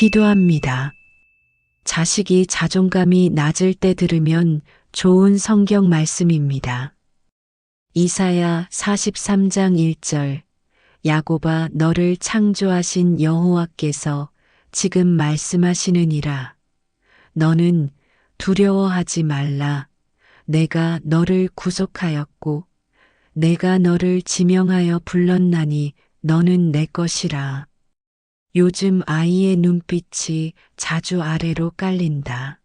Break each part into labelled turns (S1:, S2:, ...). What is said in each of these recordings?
S1: 기도합니다. 자식이 자존감이 낮을 때 들으면 좋은 성경 말씀입니다. 이사야 43장 1절 야곱아 너를 창조하신 여호와께서 지금 말씀하시느니라 너는 두려워하지 말라 내가 너를 구속하였고 내가 너를 지명하여 불렀나니 너는 내 것이라 요즘 아이의 눈빛이 자주 아래로 깔린다.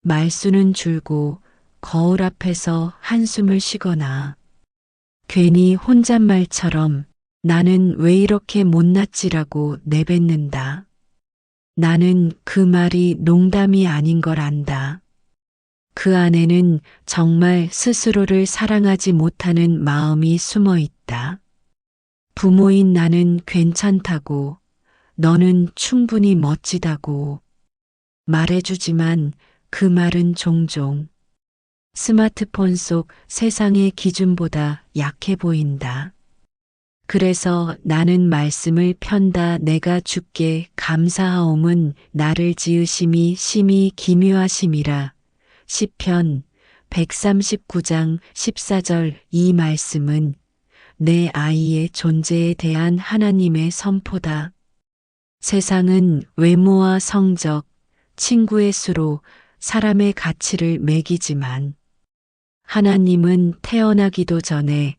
S1: 말수는 줄고 거울 앞에서 한숨을 쉬거나 괜히 혼잣말처럼 나는 왜 이렇게 못났지라고 내뱉는다. 나는 그 말이 농담이 아닌 걸 안다. 그 안에는 정말 스스로를 사랑하지 못하는 마음이 숨어 있다. 부모인 나는 괜찮다고, 너는 충분히 멋지다고 말해주지만 그 말은 종종 스마트폰 속 세상의 기준보다 약해 보인다. 그래서 나는 말씀을 편다 내가 주께 감사하옴은 나를 지으심이 심히 기묘하심이라. 시편 139장 14절 이 말씀은 내 아이의 존재에 대한 하나님의 선포다. 세상은 외모와 성적, 친구의 수로 사람의 가치를 매기지만 하나님은 태어나기도 전에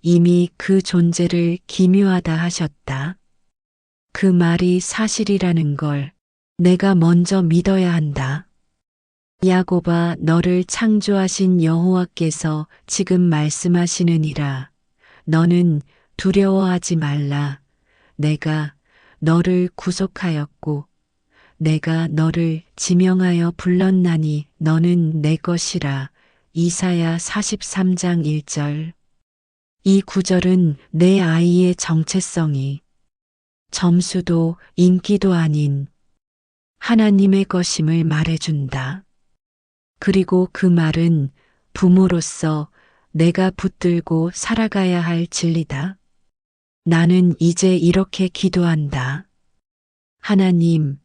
S1: 이미 그 존재를 기묘하다 하셨다. 그 말이 사실이라는 걸 내가 먼저 믿어야 한다. 야곱아 너를 창조하신 여호와께서 지금 말씀하시느니라. 너는 두려워하지 말라. 내가 너를 구속하였고 내가 너를 지명하여 불렀나니 너는 내 것이라. 이사야 43장 1절. 이 구절은 내 아이의 정체성이 점수도 인기도 아닌 하나님의 것임을 말해준다. 그리고 그 말은 부모로서 내가 붙들고 살아가야 할 진리다. 나는 이제 이렇게 기도한다. 하나님,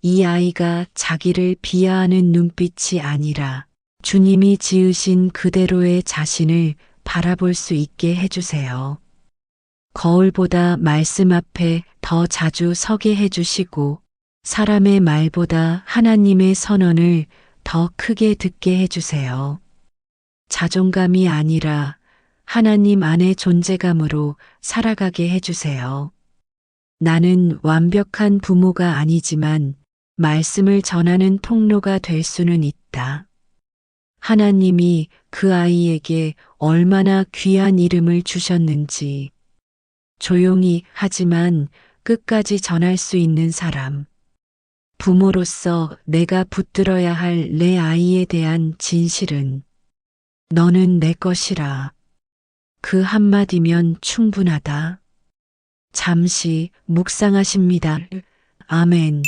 S1: 이 아이가 자기를 비하하는 눈빛이 아니라 주님이 지으신 그대로의 자신을 바라볼 수 있게 해주세요. 거울보다 말씀 앞에 더 자주 서게 해주시고 사람의 말보다 하나님의 선언을 더 크게 듣게 해주세요. 자존감이 아니라 하나님 안의 존재감으로 살아가게 해주세요. 나는 완벽한 부모가 아니지만 말씀을 전하는 통로가 될 수는 있다. 하나님이 그 아이에게 얼마나 귀한 이름을 주셨는지 조용히 하지만 끝까지 전할 수 있는 사람. 부모로서 내가 붙들어야 할 내 아이에 대한 진실은 너는 내 것이라. 그 한마디면 충분하다. 잠시 묵상하십니다. 아멘.